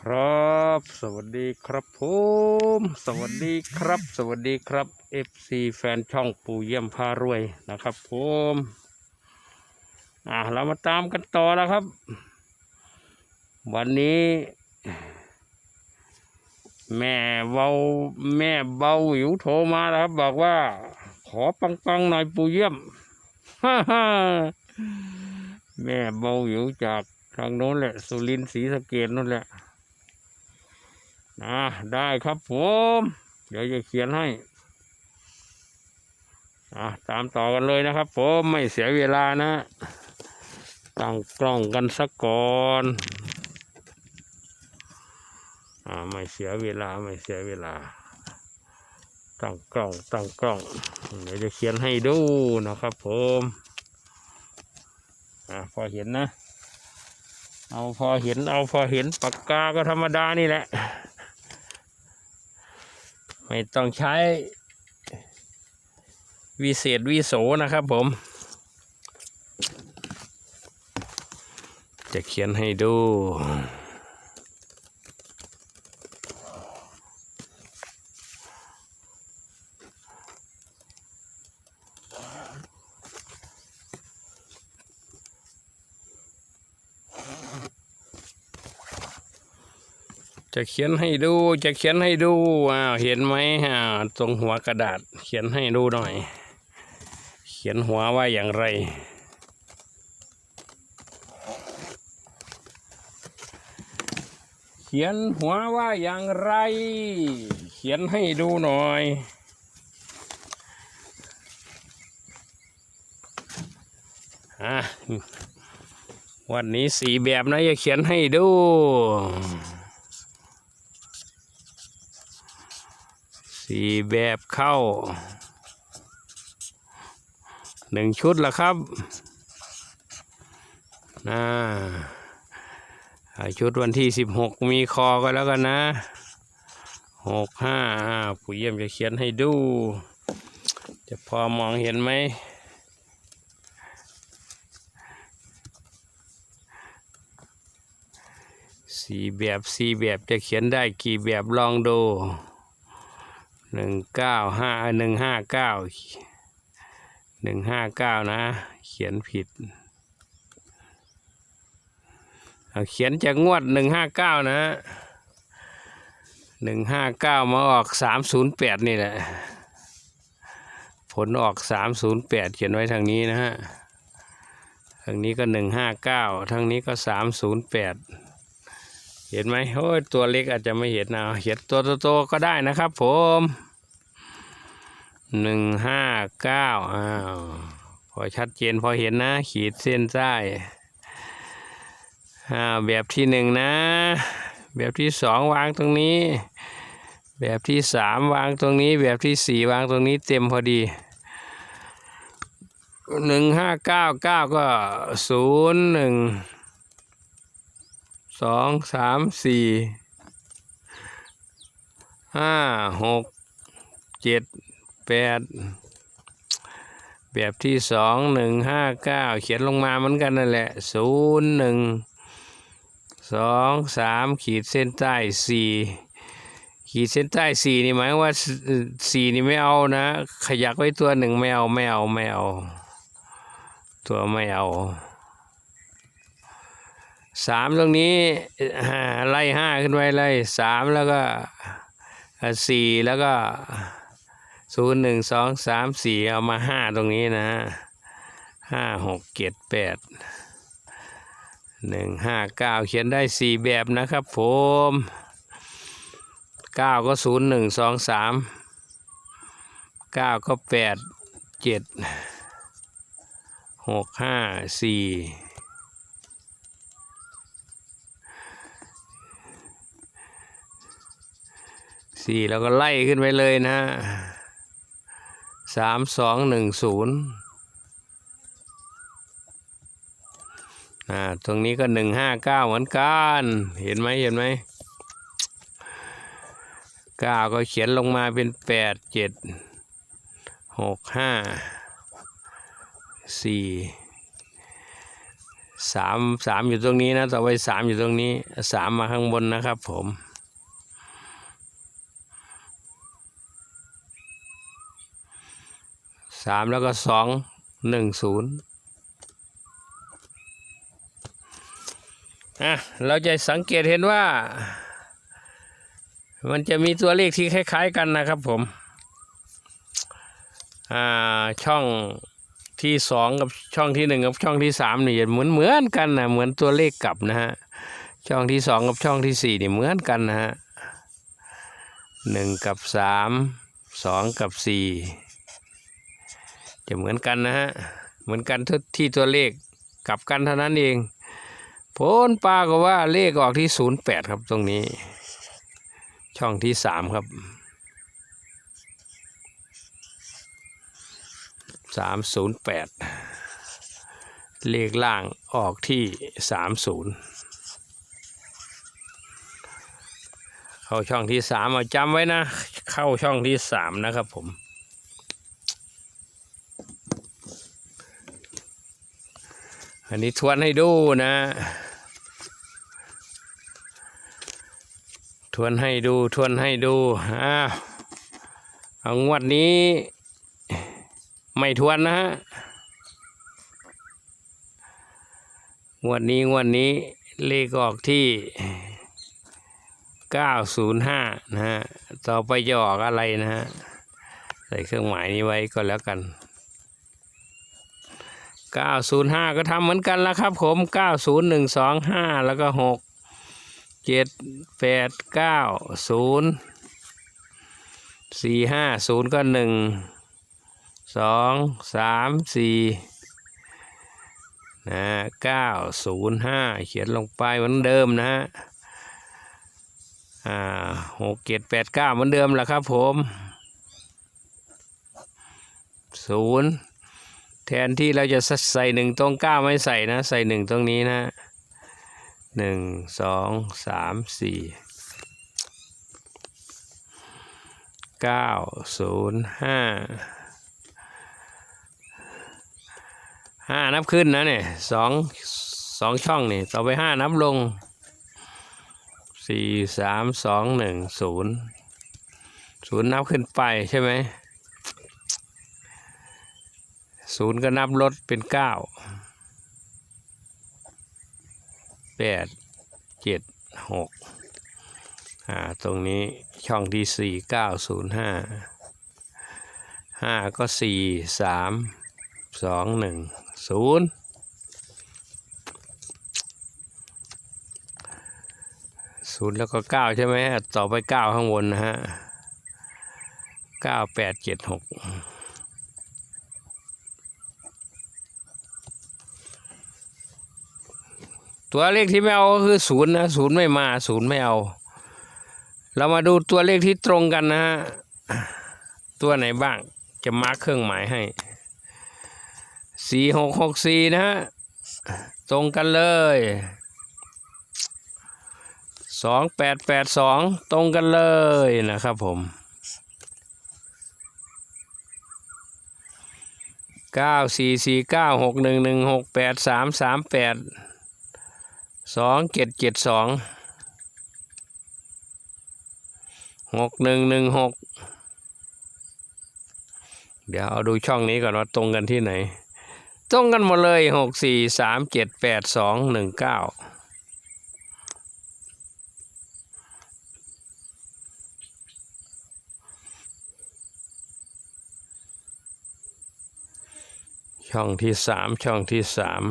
ครับ สวัสดีครับผมสวัสดีครับ สวัสดีครับ FC แฟนช่องปู่เยี่ยมพารวยนะครับผมอ่าเรามาตามกันต่อแล้วครับ วันนี้ แม่เบาแม่เบาหิวโทรมาแล้วครับ บอกว่า ขอปังๆหน่อยปู่เยี่ยมฮ่าฮ่าแม่เบาหิวจากทางโน้นแหละ สุรินทร์ศรีสะเกดนั่นแหละ นะได้ครับผม เดี๋ยวจะเขียนให้อะตามต่อกันเลยนะครับผมไม่เสียเวลานะตั้งกล้องกันสักก่อนอ่าไม่เสียเวลาไม่เสียเวลา ตั้งกล้องตั้งกล้องเดี๋ยวจะเขียนให้ดูนะครับผมอ่าพอเห็นนะ เอาพอเห็นเอาพอเห็นปากกาก็ธรรมดานี่แหละ ไม่ต้องใช้วิเศษวิโสนะครับผม จะเขียนให้ดู จะเขียนให้ดู จะเขียนให้ดูอ้าวเห็นไหมอ่าตรงหัวกระดาษ เขียนให้ดูหน่อย เขียนหัวว่าอย่างไร เขียนหัวว่าอย่างไร เขียนให้ดูหน่อยอะวันนี้สีแบบนะจะเขียนให้ดู สีแบบเข้าหนึ่งชุดละครับนะอ่าชุดวันที่สิบหกมีคอก็แล้วกันนะหกห้าผู้เยี่ยมจะเขียนให้ดู จะพอมองเห็นไหมสี่แบบสี่แบบจะเขียนได้กี่แบบลองดู หนึ่งเก้าห้าหนึ่งห้าเก้าหนึ่งห้าเก้านะ เขียนผิดเเขียนจากงวดหนึ่งห้าเก้านะหนึ่งห้าเก้ามาออกสามศูนย์แปดนี่แหละ ผลออกสามศูนย์แปดเขียนไว้ทางนี้นะฮะ ทางนี้ก็หนึ่งห้าเก้าทางนี้ก็สามศูนย์แปด เห็นไหมโอ้ยตัวเล็กอาจจะไม่เห็นนะเห็นตัวโตๆก็ได้นะครับผมหนึ่งห้าเก้าอ้าวพอชัดเจนพอเห็นนะ ขีดเส้นใต้อ้าวแบบที่หนึ่งนะ แบบที่สองวางตรงนี้ แบบที่สามวางตรงนี้ แบบที่สี่วางตรงนี้เต็มพอดีหนึ่งห้าเก้าเก้าก็ศูนย์หนึ่ง สองสามสี่ห้าหกเจ็ดแปดแบบที่สองหนึ่งห้าเก้าเขียนลงมาเหมือนกันนั่นแหละศูนย์หนึ่งสองสามขีดเส้นใต้สี่ขีดเส้นใต้สี่นี่หมายว่าสี่นี่ไม่เอานะ ขยักไว้ตัวหนึ่งไม่เอาไม่เอาไม่เอา ตัวไม่เอา สามตรงนี้ไล่ห้าขึ้นไปไล่สามแล้วก็สี่แล้วก็ศูนย์หนึ่งสองสามสี่เอามาห้าตรงนี้นะห้าหกเจ็ดแปดหนึ่งห้าเก้าเขียนได้สี่แบบนะครับผมเก้าก็ศูนย์หนึ่งสองสามเก้าก็แปดเจ็ดหกห้าสี่ สี่แล้วก็ไล่ขึ้นไปเลยนะสามสองหนึ่งศูนย์อ่าตรงนี้ก็หนึ่งห้าเก้าเหมือนกัน เห็นไหมเห็นไหมเก้าก็เขียนลงมาเป็นแปดเจ็ดหกห้าสี่สามสามอยู่ตรงนี้นะ ต่อไปสามอยู่ตรงนี้สามมาข้างบนนะครับผม สามแล้วก็สองหนึ่งศูนย์อะเราจะสังเกตเห็นว่า มันจะมีตัวเลขที่คล้าย ๆ กันนะครับผม อ่าช่องที่สองกับช่องที่หนึ่งกับช่องที่สามนี่เหมือนเหมือนกันนะเหมือนตัวเลขกลับนะฮะช่องที่สองกับช่องที่สี่นี่เหมือนกันนะฮะหนึ่งกับสามสองกับสี่ จะเหมือนกันนะฮะ เหมือนกันท,ที่ตัวเลขกลับกันเท่านั้นเองผลปลาก็ว่าเลขออกที่ศูนย์แปดครับตรงนี้ ช่องที่สามครับสามศูนย์แปดเลขล่างออกที่สามศูนย์เข้าช่องที่สามเอาจำไว้นะ เข้าช่องที่สามนะครับผม อันนี้ทวนให้ดูนะ ทวนให้ดูทวนให้ดูอ้าวเอางวดนี้ ไม่ทวนนะฮะงวดนี้งวดนี้เลขออกที่ 905 นะฮะ ต่อไปจะออกอะไรนะฮะ ใส่เครื่องหมายนี้ไว้ก็แล้วกัน 905 ก็ทำเหมือนกันแล้วครับผม 90125 แล้วก็ 6 7 8 9 0 4 5 0 ก็1สองสามสี่นะเก้าศูนย์ห้าเขียนลงไปเหมือนเดิมนะฮะอ่าหกเจ็ดแปดเก้าเหมือนเดิมแหละครับผมศูนย์ แทนที่เราจะใส่หนึ่งตรงเก้าไม่ใส่นะ ใส่หนึ่งตรงนี้นะหนึ่งสองสามสี่เก้าศูนย์ห้าห้านับขึ้นนะเนี่ยสองสองช่องนี่ต่อไปห้านับลงสี่สามสองหนึ่งศูนย์ศูนย์นับขึ้นไปใช่ไหม ศูนย์ก็นับลดเป็นเก้าแปดเจ็ดหกอ่าตรงนี้ช่องที่สี่เก้าศูนย์ห้าห้าก็สี่สามสองหนึ่งศูนย์ศูนย์แล้วก็เก้าใช่ไหมต่อไปเก้าข้างบนนะฮะเก้าแปดเจ็ดหก ตัวเลขที่ไม่เอาก็คือศูนย์นะศูนย์ไม่มาศูนย์ไม่เอา เรามาดูตัวเลขที่ตรงกันนะฮะตัวไหนบ้างจะมาร์คเครื่องหมายให้สี่หกหกสี่นะฮะตรงกันเลยสองแปดแปดสองตรงกันเลยนะครับผมเก้าสี่สี่เก้าหกหนึ่งหนึ่งหกแปดสามสามแปด สองเจ็ดเจ็ดสองหกหนึ่งหนึ่งหกเดี๋ยวเอาดูช่องนี้ก่อนว่าตรงกันที่ไหน ตรงกันหมดเลยหกสี่สามเจ็ดแปดสองหนึ่งเก้าช่องที่สามช่องที่สาม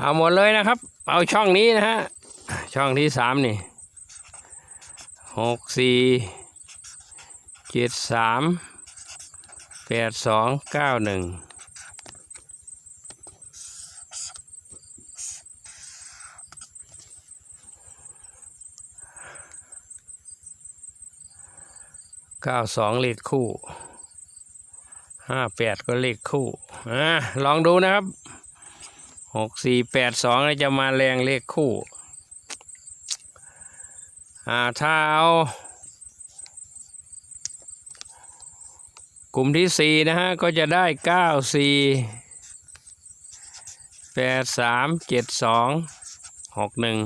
เอาหมดเลยนะครับ เอาช่องนี้นะฮะ ช่องที่สามนี่หกสี่เจ็ดสามแปดสองเก้าหนึ่งเก้าสองเลขคู่ห้าแปดก็เลขคู่อ่าลองดูนะครับ หกสี่แปดสองจะมาแรงเลขคู่ อ่า ถ้าเอากลุ่มที่สี่นะฮะ ก็จะได้เก้าสี่แปดสามเจ็ดสองหกหนึ่ง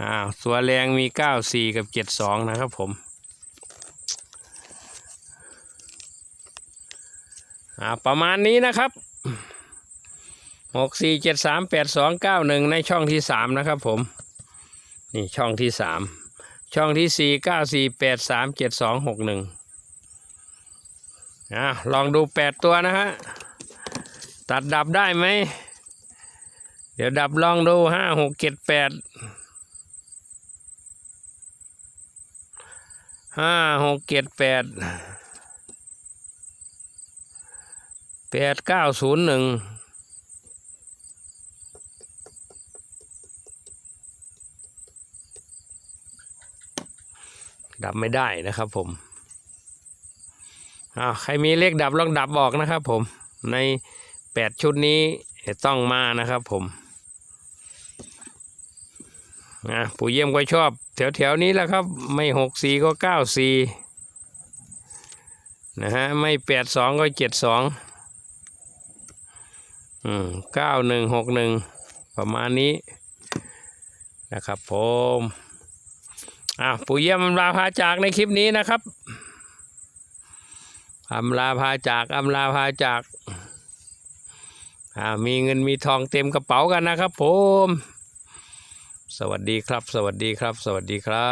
อ้าว ตัวแรงมีเก้าสี่กับเจ็ดสองนะครับผม อ่าประมาณนี้นะครับหกสี่เจ็ดสามแปดสองเก้าหนึ่งในช่องที่สามนะครับผม นี่ช่องที่สามช่องที่สี่เก้าสี่แปดสามเจ็ดสองหกหนึ่งอ่าลองดูแปดตัวนะฮะตัดดับได้ไหม เดี๋ยวดับลองดูห้าหกเจ็ดแปดห้าหกเจ็ดแปด แปดเก้าศูนย์หนึ่งดับไม่ได้นะครับผมอ้าวใครมีเลขดับลองดับบอกนะครับผม ในแปดชุดนี้ต้องมานะครับผมนะปู่เยี่ยมก็ชอบ แถวๆนี้แหละครับ ไม่หกสี่ก็เก้าสี่นะฮะ ไม่แปดสองก็เจ็ดสอง อืมเก้าหนึ่งหกหนึ่งประมาณนี้นะครับผมอะปู่เยี่ยมอำลาพาจากในคลิปนี้นะครับอำลาพาจากอำลาพาจากอ่ามีเงินมีทองเต็มกระเป๋ากันนะครับผม สวัสดีครับ สวัสดีครับ สวัสดีครับ